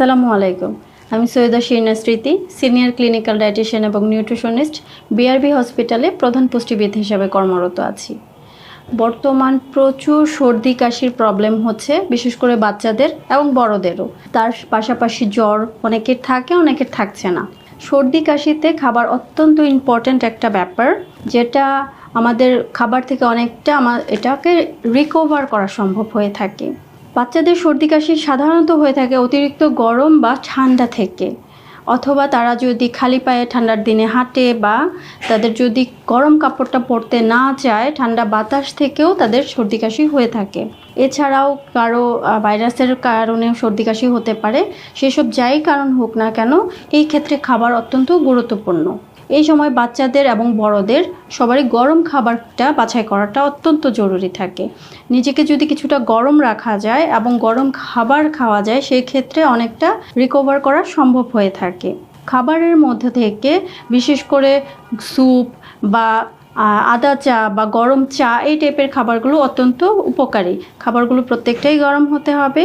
আসসালামু আলাইকুম। আমি Syeda Shirna Smriti, senior clinical dietitian এবং নিউট্রিশনিস্ট, বিআরবি হসপিটালে প্রধান পুষ্টিবিদ হিসাবে কর্মরত আছি। বর্তমান প্রচুর সর্দি, কাশির প্রবলেম হচ্ছে, বিশেষ করে বাচ্চাদের এবং বড়দেরও। তার পাশাপাশি জ্বর অনেকের থাকে, অনেকের থাকছে না। সর্দি, কাশিতে খাবার অত্যন্ত ইম্পর্ট্যান্ট একটা ব্যাপার, যেটা আমাদের খাবার থেকে অনেকটা আমার এটাকে রিকভার করা সম্ভব হয়ে থাকে। বাচ্চাদের সর্দি কাশি সাধারণত হয়ে থাকে অতিরিক্ত গরম বা ঠান্ডা থেকে। অথবা তারা যদি খালি পায়ে ঠান্ডার দিনে হাঁটে বা তাদের যদি গরম কাপড়টা পরতে না চায়, ঠান্ডা বাতাস থেকেও তাদের সর্দি কাশি হয়ে থাকে। এছাড়াও কারও ভাইরাসের কারণে সর্দি কাশি হতে পারে। সেসব যাই কারণ হোক না কেন, এই ক্ষেত্রে খাবার অত্যন্ত গুরুত্বপূর্ণ। এই সময় বাচ্চাদের এবং বড়দের সবারই গরম খাবারটা বাছাই করাটা অত্যন্ত জরুরি থাকে। নিজেকে যদি কিছুটা গরম রাখা যায় এবং গরম খাবার খাওয়া যায় সেই ক্ষেত্রে অনেকটা রিকভার করা সম্ভব হয়ে থাকে। খাবারের মধ্যে থেকে বিশেষ করে স্যুপ বা আদা চা বা গরম চা, এই টাইপের খাবারগুলো অত্যন্ত উপকারী। খাবারগুলো প্রত্যেকটাই গরম হতে হবে।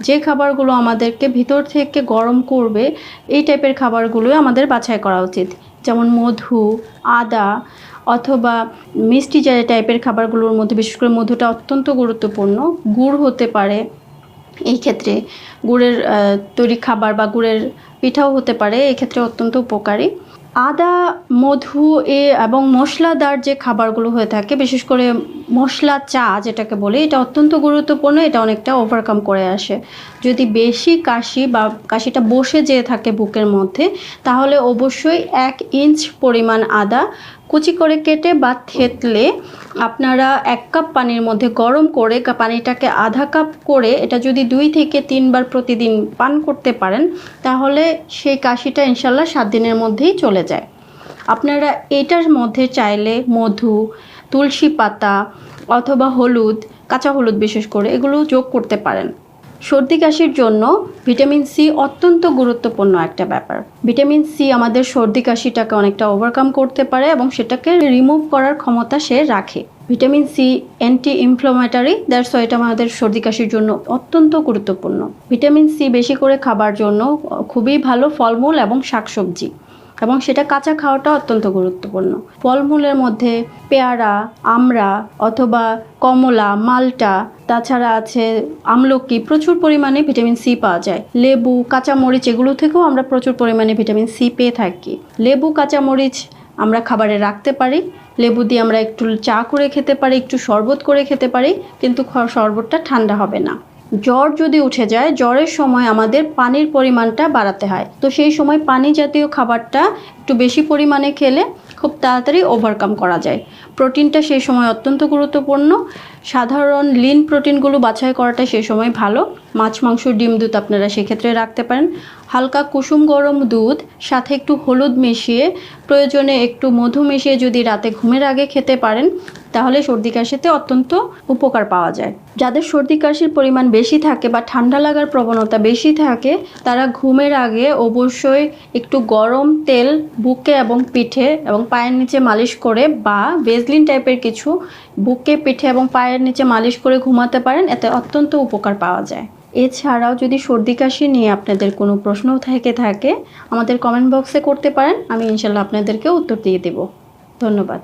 যে খাবারগুলো আমাদেরকে ভিতর থেকে গরম করবে, এই টাইপের খাবারগুলোই আমাদের বাছাই করা উচিত। যেমন মধু, আদা অথবা মিষ্টি যে টাইপের খাবারগুলোর মধ্যে, বিশেষ করে মধুটা অত্যন্ত গুরুত্বপূর্ণ, গুড় হতে পারে এই ক্ষেত্রে। গুড়ের তৈরি খাবার বা গুড়ের পিঠাও হতে পারে, এই ক্ষেত্রে অত্যন্ত উপকারী। আদা, মধু এ এবং মশলাদার যে খাবারগুলো হয়ে থাকে, বিশেষ করে মশলা চা যেটাকে বলে, এটা অত্যন্ত গুরুত্বপূর্ণ, এটা অনেকটা ওভারকাম করে আসে। যদি বেশি কাশি বা কাশিটা বসে যেয়ে থাকে বুকের মধ্যে, তাহলে অবশ্যই এক ইঞ্চ পরিমাণ আদা কুচি করে কেটে বা থেতলে আপনারা এক কাপ পানির মধ্যে গরম করে পানিটাকে আধা কাপ করে এটা যদি দুই থেকে তিনবার প্রতিদিন পান করতে পারেন, তাহলে সেই কাশিটা ইনশাল্লাহ সাত দিনের মধ্যেই চলে যায়। আপনারা এটার মধ্যে চাইলে মধু তুলসী পাতা অথবা হলুদ, কাঁচা হলুদ বিশেষ করে এগুলো যোগ করতে পারেন। সর্দি কাশির জন্য ভিটামিন সি অত্যন্ত গুরুত্বপূর্ণ একটা ব্যাপার। ভিটামিন সি আমাদের সর্দি কাশিটাকে অনেকটা ওভারকাম করতে পারে এবং সেটাকে রিমুভ করার ক্ষমতা সে রাখে। Vitamin C anti inflammatory that's এটা আমাদের সর্দি কাশির জন্য অত্যন্ত গুরুত্বপূর্ণ। ভিটামিন সি বেশি করে খাবার জন্য খুবই ভালো ফলমূল এবং শাকসবজি। এবং সেটা কাঁচা খাওয়াটা অত্যন্ত গুরুত্বপূর্ণ। ফলমূলের মধ্যে পেয়ারা, আমড়া অথবা কমলা, মালটা, তাছাড়া আছে আমলকি, প্রচুর পরিমাণে ভিটামিন সি পাওয়া যায়। লেবু, কাঁচামরিচ এগুলো থেকেও আমরা প্রচুর পরিমাণে ভিটামিন সি পেয়ে থাকি। লেবু, কাঁচামরিচ আমরা খাবারে রাখতে পারি। লেবু দিয়ে আমরা একটু চা করে খেতে পারি, একটু শরবত করে খেতে পারি, কিন্তু শরবতটা ঠান্ডা হবে না। জ্বর যদি উঠে যায়, জ্বরের সময় আমাদের পানির পরিমাণটা বাড়াতে হয়। তো সেই সময় পানি জাতীয় খাবারটা একটু বেশি পরিমাণে খেলে খুব তাড়াতাড়ি ওভারকাম করা যায়। প্রোটিনটা সেই সময় অত্যন্ত গুরুত্বপূর্ণ। সাধারণ লিন প্রোটিনগুলো বাছাই করাটা সেই সময় ভালো। মাছ, মাংস, ডিম, দুধ আপনারা সেক্ষেত্রে রাখতে পারেন। হালকা কুসুম গরম দুধ, সাথে একটু হলুদ মিশিয়ে, প্রয়োজনে একটু মধু মিশিয়ে যদি রাতে ঘুমের আগে খেতে পারেন তাহলে সর্দি কাশিতে অত্যন্ত উপকার পাওয়া যায়। যাদের সর্দি কাশির পরিমাণ বেশি থাকে বা ঠান্ডা লাগার প্রবণতা বেশি থাকে, তারা ঘুমের আগে অবশ্যই একটু গরম তেল, বুকে এবং পিঠে এবং পায়ের নিচে মালিশ করে বা বেজলিন টাইপের কিছু বুকে, পিঠে এবং পায়ের নিচে মালিশ করে ঘুমাতে পারেন, এতে অত্যন্ত উপকার পাওয়া যায়। এছাড়াও যদি সর্দি কাশি নিয়ে আপনাদের কোনো প্রশ্ন থেকে থাকে, আমাদের কমেন্ট বক্সে করতে পারেন, আমি ইনশাল্লাহ আপনাদেরকে উত্তর দিয়ে দেব। ধন্যবাদ।